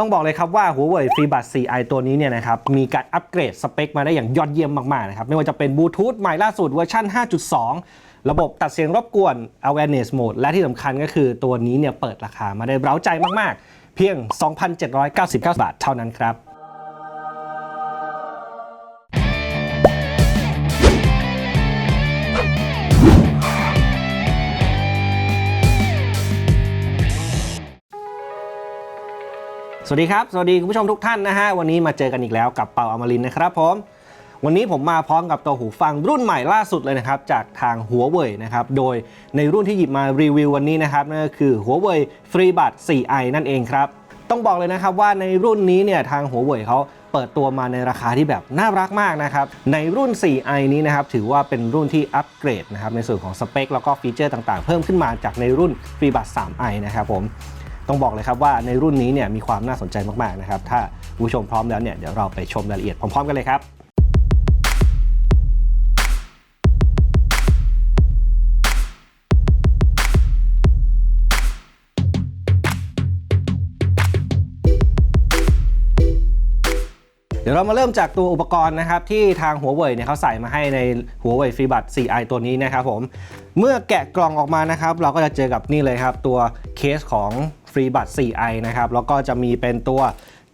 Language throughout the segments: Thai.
ต้องบอกเลยครับว่า Huawei FreeBuds 4i ตัวนี้เนี่ยนะครับมีการอัปเกรดสเปคมาได้อย่างยอดเยี่ยมมากๆนะครับไม่ว่าจะเป็นบลูทูธใหม่ล่าสุดเวอร์ชัน5.2ระบบตัดเสียงรบกวน awareness mode และที่สำคัญก็คือตัวนี้เนี่ยเปิดราคามาได้เร้าใจมาก ๆ เพียง 2,799 บาทเท่านั้นครับ สวัสดีครับ สวัสดีคุณผู้ชมทุกท่านนะฮะ วันนี้มาเจอกันอีกแล้วกับเปาอมรินนะครับผม วันนี้ผมมาพร้อมกับตัวหูฟังรุ่นใหม่ล่าสุดเลยนะครับ จากทางหัวเว่ยนะครับ โดยในรุ่นที่หยิบมารีวิววันนี้นะครับนั่นก็คือหัวเว่ย FreeBuds 4i นั่นเองครับ ต้องบอกเลยนะครับว่าในรุ่นนี้เนี่ยทางหัวเว่ยเขาเปิดตัวมาในราคาที่แบบน่ารักมากนะครับ ในรุ่น 4i นี้นะครับ ถือว่าเป็นรุ่นที่อัปเกรดนะครับ ในส่วนของสเปคแล้วก็ฟีเจอร์ต่างๆ เพิ่มขึ้นมาจากในรุ่น FreeBuds 3i นะครับผม ต้องบอกเลยครับว่าในรุ่นนี้เนี่ยมีความน่าสนใจมากๆนะครับถ้าผู้ชมพร้อมแล้วเนี่ยเดี๋ยวเราไปชมรายละเอียดพร้อมๆกันเลยครับเดี๋ยวเรามาเริ่มจากตัวอุปกรณ์นะครับที่ทางหัวเว่ยเนี่ยเขาใส่มาให้ในหัวเว่ยฟรีบัต 4i ตัวนี้นะครับผม เมื่อแกะกล่องออกมานะครับ เราก็จะเจอกับนี่เลยครับ ตัวเคสของ ฟรีบัตร 4i นะครับ แล้วก็จะมีเป็นตัว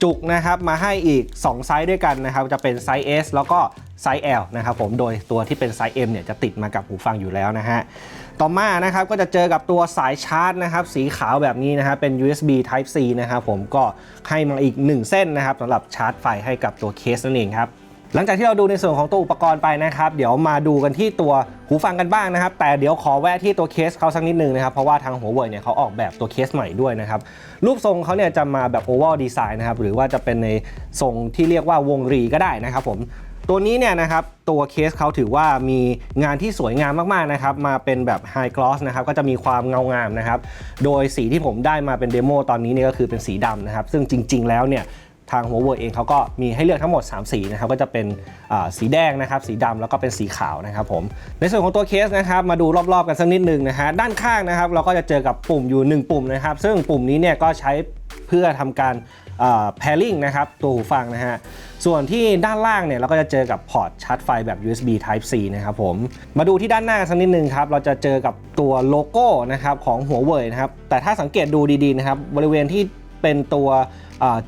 จุกนะครับมาให้อีก 2 ไซส์ด้วยกันนะครับ จะเป็นไซส์ S แล้วก็ไซส์ L นะครับผมโดยตัวที่เป็นไซส์ M เนี่ยจะติดมากับหูฟังอยู่แล้วนะฮะต่อมานะครับก็จะเจอกับตัวสายชาร์จนะครับสีขาวแบบนี้นะครับเป็น USB Type C นะครับผมก็ให้มาอีก 1 เส้นนะครับสำหรับชาร์จไฟให้กับตัวเคสนั่นเองครับ หลังจากที่เราดูในส่วนของตัวอุปกรณ์ไปนะครับ เดี๋ยวมาดูกันที่ตัวหูฟังกันบ้างนะครับ แต่เดี๋ยวขอแวะที่ตัวเคสเขาสักนิดนึงนะครับ เพราะว่าทางหัวเว่ยเนี่ยเขาออกแบบตัวเคสใหม่ด้วยนะครับ รูปทรงเขาเนี่ยจะมาแบบ oval design นะครับ หรือว่าจะเป็นในทรงที่เรียกว่าวงรีก็ได้นะครับผมตัวนี้เนี่ยนะครับตัวเคสเขาถือว่ามีงานที่สวยงามมากๆนะครับมาเป็นแบบไฮกลอสนะครับก็จะมีความเงางามนะครับโดยสีที่ผมได้มาเป็นเดโมตอนนี้เนี่ยก็คือเป็นสีดำนะครับซึ่งจริง ๆ แล้วเนี่ย ทางหัวเว่ยเองเขาก็มีให้เลือกทั้งหมด 3 สีนะครับก็จะเป็นสีแดงนะครับสีดำแล้วก็เป็นสีขาวนะครับผมในส่วนของตัวเคสนะครับมาดูรอบๆกันสักนิดหนึ่งนะฮะด้านข้างนะครับเราก็จะเจอกับปุ่มอยู่ 1 ปุ่มนะครับซึ่งปุ่มนี้เนี่ยก็ใช้เพื่อทำการ pairing นะครับตัวหูฟังนะฮะส่วนที่ด้านล่างเนี่ยเราก็จะเจอกับพอร์ตชาร์จไฟแบบ USB Type C นะครับผมมาดูที่ด้านหน้าสักนิดนึงครับเราจะเจอกับตัวโลโก้นะครับของหัวเว่ยนะครับแต่ถ้าสังเกตดูดีๆนะครับบริเวณที่เป็นตัว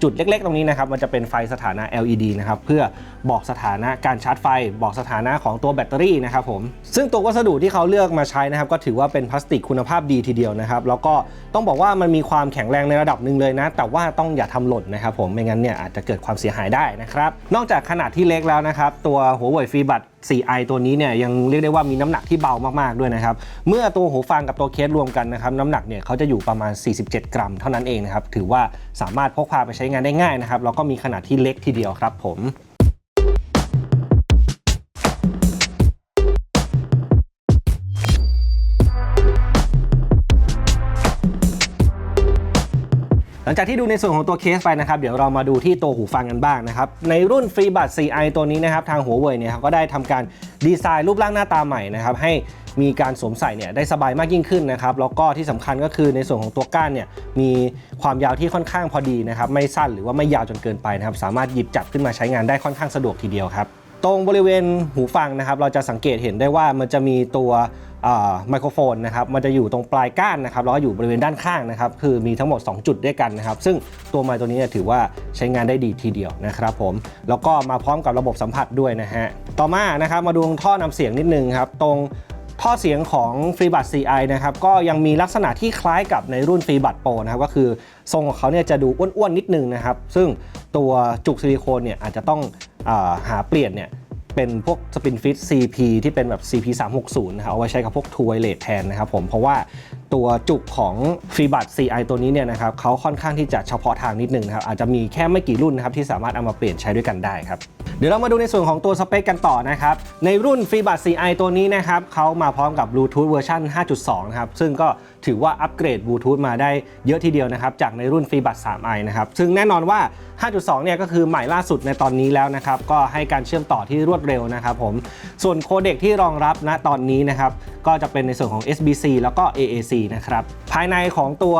จุดเล็กๆ ตรงนี้นะครับมันจะเป็นไฟสถานะ LED นะครับเพื่อบอกสถานะการชาร์จไฟ บอกสถานะของตัวแบตเตอรี่นะครับผมซึ่งตัววัสดุที่เขาเลือกมาใช้นะครับก็ถือว่าเป็นพลาสติกคุณภาพดีทีเดียวนะครับแล้วก็ต้องบอกว่ามันมีความแข็งแรงในระดับหนึ่งเลยนะ แต่ว่าต้องอย่าทำหล่นนะครับผมไม่งั้นเนี่ยอาจจะเกิดความเสียหายได้นะครับนอกจากขนาดที่เล็กแล้วนะครับตัวหัวเว่ยฟรีบัต 4i ตัวนี้เนี่ยยังเรียกได้ว่ามีน้ำหนักที่เบามากๆด้วยนะครับ เมื่อตัวหูฟังกับตัวเคสรวมกันนะครับน้ำหนักเนี่ยเขาจะอยู่ประมาณ 47 กรัม เท่านั้นเองนะครับถือว่าสามารถพกพาไปใช้งานได้ง่ายนะครับแล้วก็มีขนาดที่เล็กทีเดียวครับผม ลังจากที่ดูในส่วนของตัวเคสไปนะครับเดี๋ยวเรามาดูที่ตัวหูฟังกันบ้างนะครับในรุ่น FreeBuds 4i ตัวนี้นะครับทางหัวเว่ยเนี่ยเขาก็ได้ทำการดีไซน์รูปร่างหน้าตาใหม่นะครับให้มีการสวมใส่เนี่ยได้สบายมากยิ่งขึ้นนะครับแล้วก็ที่สำคัญก็คือในส่วนของตัวก้านเนี่ยมีความยาวที่ค่อนข้างพอดีนะครับไม่สั้นหรือว่าไม่ยาวจนเกินไปนะครับสามารถหยิบจับขึ้นมาใช้งานได้ค่อนข้างสะดวกทีเดียวครับตรงบริเวณหูฟังนะครับเราจะสังเกตเห็นได้ว่ามันจะมีตัว ไมโครโฟนนะครับมันจะอยู่ตรงปลายก้านนะครับแล้วก็อยู่บริเวณด้านข้างนะครับคือมีทั้งหมด 2 จุดด้วยกันนะครับซึ่งตัวไมค์ตัวนี้ถือว่าใช้งานได้ดีทีเดียวนะครับผมแล้วก็มาพร้อมกับระบบสัมผัสด้วยนะฮะต่อมานะครับมาดูท่อนำเสียงนิดนึงครับตรงท่อเสียงของ FreeBuds 4i นะครับก็ยังมีลักษณะที่คล้ายกับในรุ่น f r e e b u d Pro นะครับก็คือทรงของเขาเนี่ยจะดูอ้วนๆนิดนึงนะครับซึ่งตัวจุกซิลิโคนเนี่ยอาจจะต้องอาหาเปลี่ยนเนี่ย เป็นพวกสปินฟิต CP ที่เป็นแบบ CP 360นะครับเอาไว้ใช้กับพวกทัวร์เลทแทนนะครับผมเพราะว่าตัวจุกของฟรีบัต CI ตัวนี้เนี่ยนะครับเขาค่อนข้างที่จะเฉพาะทางนิดนึงนะครับอาจจะมีแค่ไม่กี่รุ่นนะครับที่สามารถเอามาเปลี่ยนใช้ด้วยกันได้ครับ เดี๋ยวเรามาดูในส่วนของตัวสเปคกันต่อนะครับ ในรุ่น f r e e b u d 4i ตัวนี้นะครับเขามาพร้อมกับบลูทูธเวอร์ชัน5.2 นะครับ ซึ่งก็ถือว่าอัปเกรดบลูทูธมาได้เยอะทีเดียวนะครับ จากในรุ่น f r e e b u d 3i นะครับ ซึ่งแน่นอนว่า 5.2 เนี่ยก็คือใหม่ล่าสุดในตอนนี้แล้วนะครับ ก็ให้การเชื่อมต่อที่รวดเร็วนะครับผม ส่วนโคเด็กที่รองรับณตอนนี้นะครับ ก็จะเป็นในส่วนของ SBC แล้วก็ AAC นะครับ ภายในของตัว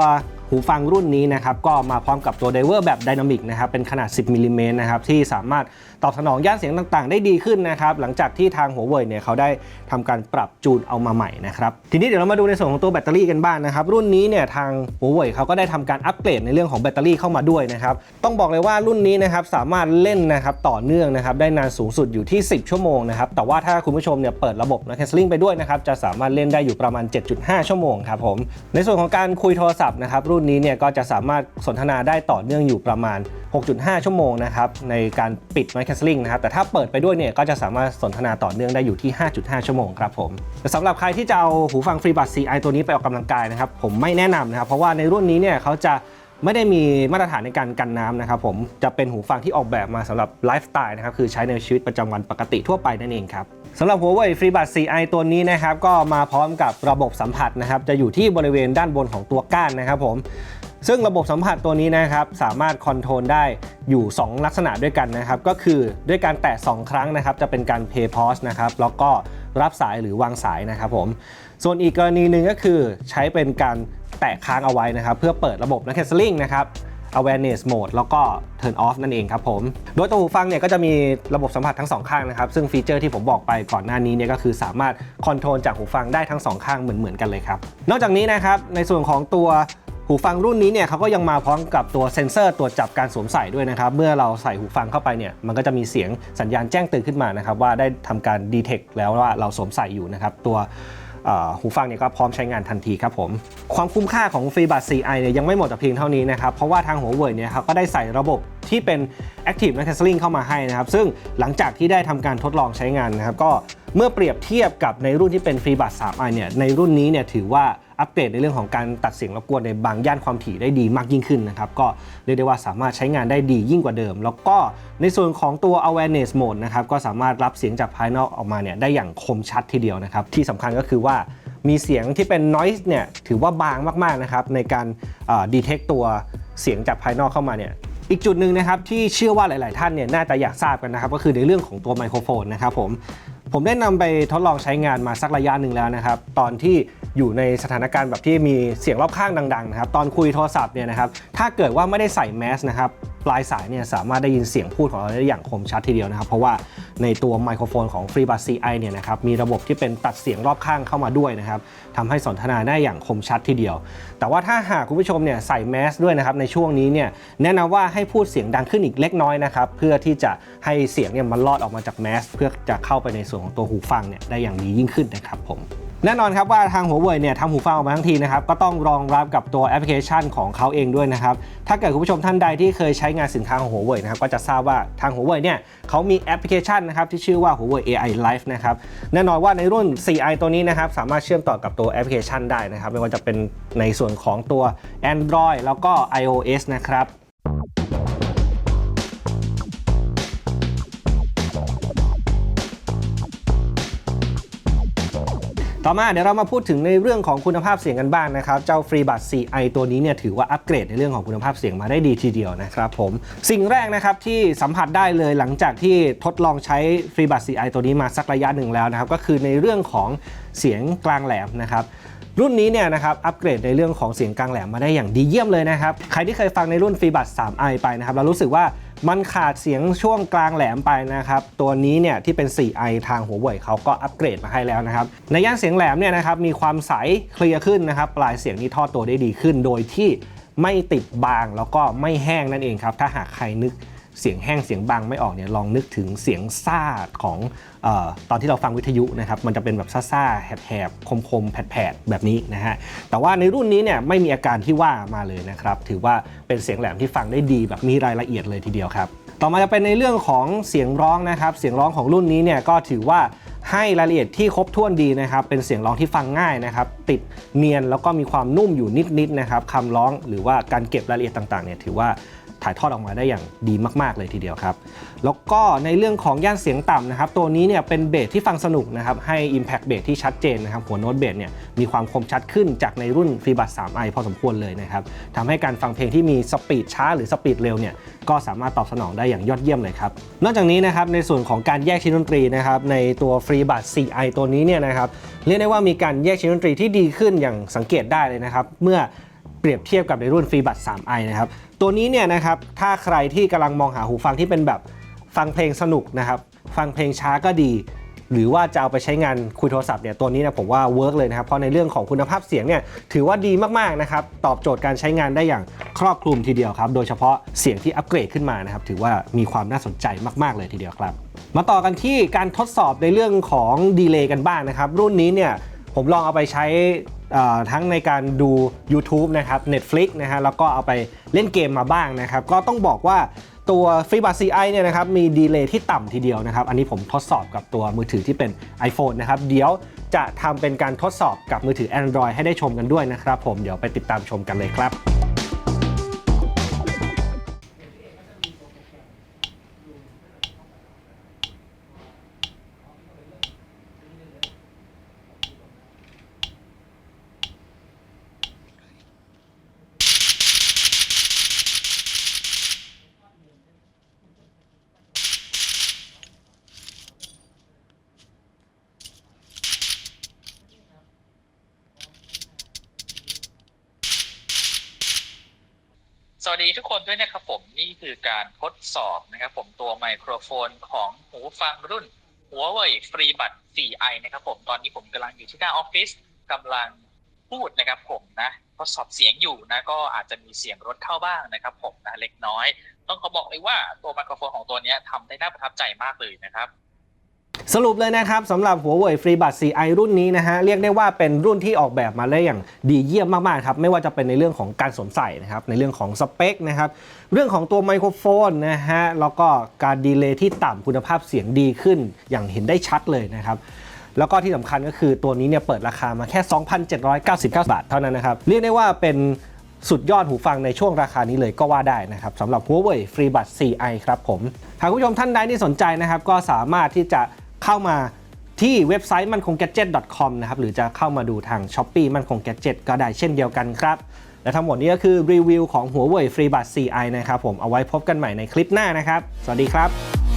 หูฟังรุ่นนี้นะครับก็มาพร้อมกับตัวไดเวอร์แบบไดนามิกนะครับเป็นขนาด 10มิลิเมตรนะครับที่สามารถตอบสนองย่านเสียงต่างๆ ได้ดีขึ้นนะครับหลังจากที่ทางหัวเว่ยเนี่ยเขาได้ทำการปรับจูนเอามาใหม่นะครับทีนี้เดี๋ยวเรามาดูในส่วนของตัวแบตเตอรี่กันบ้างนะครับรุ่นนี้เนี่ยทางหัวเว่ยเขาก็ได้ทำการอัปเกรดในเรื่องของแบตเตอรี่เข้ามาด้วยนะครับต้องบอกเลยว่ารุ่นนี้นะครับสามารถเล่นนะครับต่อเนื่องนะครับได้นานสูงสุดอยู่ที่ 10 ชั่วโมงนะครับแต่ว่าถ้าคุณผู้ชมเนี่ยเปิดระบบ noise cancelling ไปด้วยนะครับจะสามารถเล่นได้อยู่ประมาณ 7.5 ชั่วโมงครับผมในส่วนของการคุยโทรศัพท์นะครับรุ่นนี้เนี่ยก็จะสามารถสนทนาได้ต่อเนื่องอยู่ประมาณ 6.5 ชั่วโมงนะครับในการปิด n o i canceling นะครับ แต่ถ้าเปิดไปด้วยเนี่ยก็จะสามารถสนทนาต่อเนื่องได้อยู่ที่ 5.5 ชั่วโมงครับผมสำหรับใครที่จะเอาหูฟัง FreeBuds CI ตัวนี้ไปออกกำลังกายนะครับผมไม่แนะนำนะครับเพราะว่าในรุ่นนี้เนี่ยเขาจะไม่ได้มีมาตรฐานในการกันน้ำนะครับผมจะเป็นหูฟังที่ออกแบบมาสำหรับไลฟ์สไตล์นะครับคือใช้ในชีวิตประจำวันปกติทั่วไปนั่นเองครับสำหรับ Huawei FreeBuds CI ตัวนี้นะครับก็มาพร้อมกับระบบสัมผัสนะครับจะอยู่ที่บริเวณด้านบนของตัวก้านนะครับผม ซึ่งระบบสัมผัสตัวนี้นะครับสามารถคอนโทรลได้อยู่ 2 ลักษณะด้วยกันนะครับ ก็คือด้วยการแตะ 2 ครั้งนะครับ จะเป็นการ Pay Pause นะครับ แล้วก็รับสายหรือวางสายนะครับผม ส่วนอีกกรณีหนึ่งก็คือใช้เป็นการแตะค้างเอาไว้นะครับ เพื่อเปิดระบบ n o cancelling นะครับ awareness mode แล้วก็ turn off นั่นเองครับผม โดยตัวหูฟังเนี่ยก็จะมีระบบสัมผัสทั้งสองข้างนะครับ ซึ่งฟีเจอร์ที่ผมบอกไปก่อนหน้านี้เนี่ยก็คือสามารถคอนโทรลจากหูฟังได้ทั้งสองข้างเหมือนๆกันเลยครับ นอกจากนี้นะครับในส่วนของตัว หูฟังรุ่นนี้เนี่ยเขาก็ยังมาพร้อมกับตัวเซ็นเซอร์ตรวจจับการสวมใส่ด้วยนะครับ เมื่อเราใส่หูฟังเข้าไปเนี่ยมันก็จะมีเสียงสัญญาณแจ้งเตือนขึ้นมานะครับว่าได้ทำการดีเทคแล้วว่าเราสวมใส่อยู่นะครับตัวหูฟังเนี่ยก็พร้อมใช้งานทันทีครับผม ความคุ้มค่าของ FreeBuds CI เนี่ยยังไม่หมดแต่เพียงเท่านี้นะครับ เพราะว่าทางหัวเว่ยเนี่ยครับก็ได้ใส่ระบบ ที่เป็น Active Noise Cancelling เข้ามาให้นะครับ ซึ่งหลังจากที่ได้ทำการทดลองใช้งานนะครับ ก็เมื่อเปรียบเทียบกับในรุ่นที่เป็น FreeBuds 3i เนี่ย ในรุ่นนี้เนี่ยถือว่าอัปเกรดในเรื่องของการตัดเสียงรบกวนในบางย่านความถี่ได้ดีมากยิ่งขึ้นนะครับ ก็เรียกได้ว่าสามารถใช้งานได้ดียิ่งกว่าเดิม แล้วก็ในส่วนของตัว awareness mode นะครับ ก็สามารถรับเสียงจากภายนอกออกมาเนี่ยได้อย่างคมชัดทีเดียวนะครับ ที่สำคัญก็คือว่ามีเสียงที่เป็น noise เนี่ยถือว่าบางมากๆนะครับในการดีเทคตัวเสียงจากภายนอกเข้ามาเนี่ย อีกจุดหนึ่งนะครับที่เชื่อว่าหลาย ๆ ท่านเนี่ยน่าจะอยากทราบกันนะครับก็คือในเรื่องของตัวไมโครโฟนนะครับผมผมได้นำไปทดลองใช้งานมาสักระยะหนึ่งแล้วนะครับ ตอนที่อยู่ในสถานการณ์แบบที่มีเสียงรอบข้างดัง ๆ นะครับ ตอนคุยโทรศัพท์เนี่ยนะครับ ถ้าเกิดว่าไม่ได้ใส่แมสนะครับ ปลายสายเนี่ยสามารถได้ยินเสียงพูดของเราได้อย่างคมชัดทีเดียวนะครับ เพราะว่าในตัวไมโครโฟนของ FreeBuds CI เนี่ยนะครับมีระบบที่เป็นตัดเสียงรอบข้างเข้ามาด้วยนะครับทำให้สนทนาได้อย่างคมชัดทีเดียว แต่ว่าถ้าหากคุณผู้ชมเนี่ยใส่แมสด้วยนะครับในช่วงนี้เนี่ยแนะนำว่าให้พูดเสียงดังขึ้นอีกเล็กน้อยนะครับเพื่อที่จะให้เสียงเนี่ยมันลอดออกมาจากแมสเพื่อจะเข้าไปในส่วนของตัวหูฟังเนี่ยได้อย่างดียิ่งขึ้นนะครับผม แน่นอนครับว่าทางหัวเว่ยเนี่ยทำหูฟังออกมาทั้งทีนะครับก็ต้องรองรับกับตัวแอปพลิเคชันของเขาเองด้วยนะครับถ้าเกิดคุณผู้ชมท่านใดที่เคยใช้งานสินค้าของหัวเว่ยนะครับก็จะทราบว่าทางหัวเว่ยเนี่ยเขามีแอปพลิเคชันนะครับที่ชื่อว่าหัวเว่ย AI Live นะครับแน่นอนว่าในรุ่น 4i ตัวนี้นะครับสามารถเชื่อมต่อกับตัวแอปพลิเคชันได้นะครับไม่ว่าจะเป็นในส่วนของตัว Android แล้วก็ iOS นะครับ ต่อมาเดี๋ยวเรามาพูดถึงในเรื่องของคุณภาพเสียงกันบ้างนะครับเจ้า FreeBuds 4i ตัวนี้เนี่ยถือว่าอัปเกรดในเรื่องของคุณภาพเสียงมาได้ดีทีเดียวนะครับผมสิ่งแรกนะครับที่สัมผัสได้เลยหลังจากที่ทดลองใช้ FreeBuds 4i ตัวนี้มาสักระยะหนึ่งแล้วนะครับก็คือในเรื่องของเสียงกลางแหลมนะครับรุ่นนี้เนี่ยนะครับอัปเกรดในเรื่องของเสียงกลางแหลมมาได้อย่างดีเยี่ยมเลยนะครับใครที่เคยฟังในรุ่น FreeBuds 3i ไปนะครับเรารู้สึกว่า มันขาดเสียงช่วงกลางแหลมไปนะครับ ตัวนี้เนี่ยที่เป็น 4i ทางหัวเว่ยเขาก็อัปเกรดมาให้แล้วนะครับ ในย่านเสียงแหลมเนี่ยนะครับมีความใสเคลียร์ขึ้นนะครับ ปลายเสียงนี่ทอดตัวได้ดีขึ้น โดยที่ไม่ติดบางแล้วก็ไม่แห้งนั่นเองครับ ถ้าหากใครนึก เสียงแห้งเสียงบางไม่ออกเนี่ยลองนึกถึงเสียงซ่าของออตอนที่เราฟังวิทยุนะครับมันจะเป็นแบบซ่าๆแหบๆคมๆ แผดๆ แบบนี้นะฮะแต่ว่าในรุ่นนี้เนี่ยไม่มีอาการที่ว่ามาเลยนะครับถือว่าเป็นเสียงแหลมที่ฟังได้ดีแบบมีรายละเอียดเลยทีเดียวครับต่อมาจะเป็นในเรื่องของเสียงร้องนะครับ เสียงร้องของรุ่นนี้เนี่ยก็ถือว่าให้รายละเอียดที่ครบถ้วนดีนะครับ เป็นเสียงร้องที่ฟังง่ายนะครับ ติดเนียนแล้วก็มีความนุ่มอยู่นิดๆนะครับคำร้องหรือว่าการเก็บรายละเอียดต่างๆเนี่ยถือว่า ถ่ายทอดออกมาได้อย่างดีมาก ๆ เลยทีเดียวครับ แล้วก็ในเรื่องของย่านเสียงต่ำนะครับ ตัวนี้เนี่ยเป็นเบสที่ฟังสนุกนะครับ ให้ Impact เบสที่ชัดเจนนะครับ หัวโน้ตเบสเนี่ยมีความคมชัดขึ้นจากในรุ่น f r e e b u d 3i พอสมควรเลยนะครับทำให้การฟังเพลงที่มีสปีดช้าหรือสปีดเร็วเนี่ยก็สามารถตอบสนองได้อย่างยอดเยี่ยมเลยครับ นอกจากนี้นะครับในส่วนของการแยกชิ้นดนตรีนะครับในตัว f r e e b u d 4i ตัวนี้เนี่ยนะครับเรียกได้ว่ามีการแยกชิ้นดนตรีที่ดีขึ้นอย่างสังเกตได้เลยนะครับเมื่อ รียบเทียบกับในรุ่น f r e e b u d 3i นะครับ ตัวนี้เนี่ยนะครับถ้าใครที่กำลังมองหาหูฟังที่เป็นแบบฟังเพลงสนุกนะครับฟังเพลงช้าก็ดี หรือว่าจะเอาไปใช้งานคุยโทรศัพท์เนี่ยตัวนี้นะผมว่าเวิร์กเลยนะครับ เพราะในเรื่องของคุณภาพเสียงเนี่ยถือว่าดีมากๆนะครับตอบโจทย์การใช้งานได้อย่างครอบคลุมทีเดียวครับโดยเฉพาะเสียงที่อัปเกรดขึ้นมานะครับถือว่ามีความน่าสนใจมากๆเลยทีเดียวครับ มาต่อกันที่การทดสอบในเรื่องของดีเลย์กันบ้างนะครับรุ่นนี้เนี่ย ผมลองเอาไปใช้ทั้งในการดู YouTube นะครับ Netflix นะฮะแล้วก็เอาไปเล่นเกมมาบ้างนะครับ ก็ต้องบอกว่าตัว f r e e b u d CI เนี่ยนะครับมีดีเลย์ที่ต่ำทีเดียวนะครับ อันนี้ผมทดสอบกับตัวมือถือที่เป็น iPhone นะครับ เดี๋ยวจะทำเป็นการทดสอบกับมือถือ Android ให้ได้ชมกันด้วยนะครับผมเดี๋ยวไปติดตามชมกันเลยครับ วัสดีทุกคนด้วยนะครับผมนี่คือการทดสอบนะครับผมตัวไมโครโฟนของหูฟังรุ่น Huawei FreeBuds 4i นะครับผมตอนนี้ผมกำลังอยู่ที่หน้าออฟฟิศกำลังพูดนะครับผมนะทดสอบเสียงอยู่นะก็อาจจะมีเสียงรถเข้าบ้างนะครับผมนะเล็กน้อย ต้องขอบอกเลยว่าตัวไมโครโฟนของตัวนี้ทำได้น่าประทับใจมากเลยนะครับ สรุปเลยนะครับสำหรับ Huawei FreeBuds 4i รุ่นนี้นะฮะเรียกได้ว่าเป็นรุ่นที่ออกแบบมาได้อย่างดีเยี่ยมมากๆครับไม่ว่าจะเป็นในเรื่องของการสวมใส่นะครับในเรื่องของสเปคนะครับเรื่องของตัวไมโครโฟนนะฮะแล้วก็การดีเลย์ที่ต่ำคุณภาพเสียงดีขึ้นอย่างเห็นได้ชัดเลยนะครับแล้วก็ที่สำคัญก็คือตัวนี้เนี่ยเปิดราคามาแค่ 2,799 บาทเท่านั้นนะครับเรียกได้ว่าเป็นสุดยอดหูฟังในช่วงราคานี้เลยก็ว่าได้นะครับสำหรับ Huawei FreeBuds 4i ครับผมหากคุณผู้ชมท่านใดที่สนใจนะครับก็สามารถที่จะ เข้ามาที่เว็บไซต์มันคง gadget.com นะครับหรือจะเข้ามาดูทาง s h อ p e e มันคง gadget ก็ได้เช่นเดียวกันครับ และทั้งหมดนี้ก็คือรีวิวของ Huawei FreeBuds 4i นะครับผมเอาไว้พบกันใหม่ในคลิปหน้านะครับ สวัสดีครับ